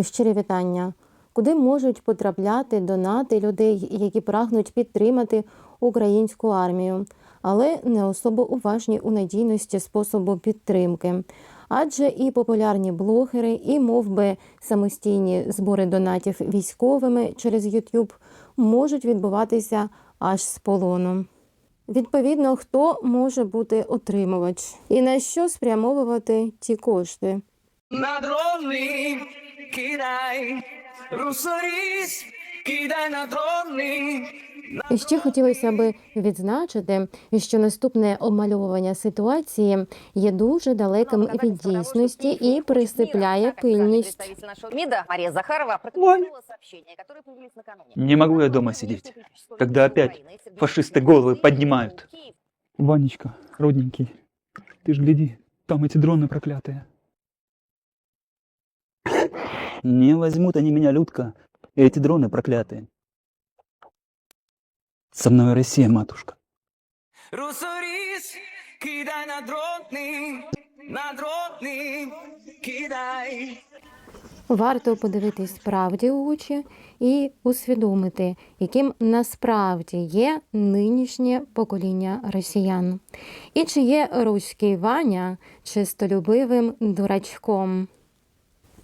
Щирі вітання. Куди можуть потрапляти донати людей, які прагнуть підтримати українську армію, але не особо уважні у надійності способу підтримки. Адже і популярні блогери, і мов би самостійні збори донатів військовими через YouTube можуть відбуватися аж з полону. Відповідно, хто може бути отримувач і на що спрямовувати ті кошти. На дрони кидай, русоріс, кидай на дрони. І ще хотілося би відзначити, що наступне обмальовування ситуації є дуже далеким від дійсності і присипляє пильність. Представитель нашего МИДа Мария Захарова прокомментировала сообщения, которые появились накануне. Не могу я дома сидеть, когда опять фашисты головы поднимают. Ванечка, родненький, ты ж гляди, там эти дроны проклятые. Не возьмут они меня, Людка, эти дроны проклятые. Со мной Россия, матушка. Русоріс, кидай на дрони, на дрони, кидай. Варто подивитись справді у очі і усвідомити, яким насправді є нинішнє покоління росіян, і чи є руський Ваня чистолюбивим дурачком.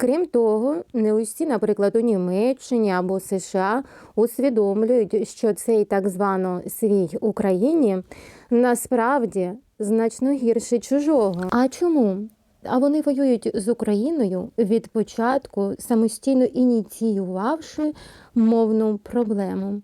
Крім того, не усі, наприклад, у Німеччині або США усвідомлюють, що цей так звано свій Україні насправді значно гірше чужого. А чому? А вони воюють з Україною від початку, самостійно ініціювавши мовну проблему.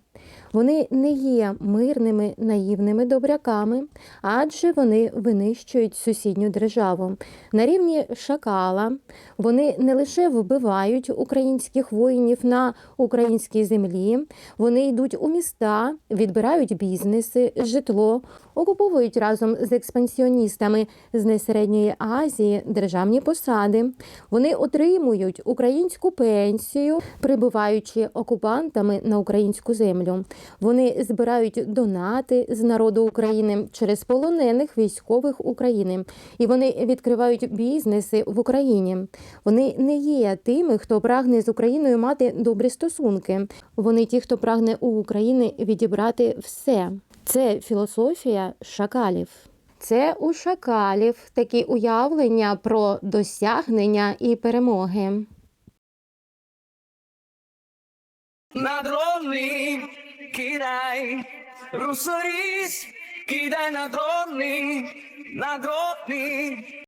Вони не є мирними наївними добряками, адже вони винищують сусідню державу. На рівні шакала вони не лише вбивають українських воїнів на українській землі, вони йдуть у міста, відбирають бізнеси, житло, окуповують разом з експансіоністами з несередньої Азії державні посади. Вони отримують українську пенсію, прибуваючи окупантами на українську землю. Вони збирають донати з народу України через полонених військових України, і вони відкривають бізнеси в Україні. Вони не є тими, хто прагне з Україною мати добрі стосунки. Вони ті, хто прагне у України відібрати все. Це філософія шакалів. Це у шакалів такі уявлення про досягнення і перемоги. На дрони кидай, русоріс, кидай на дрони, на дрони.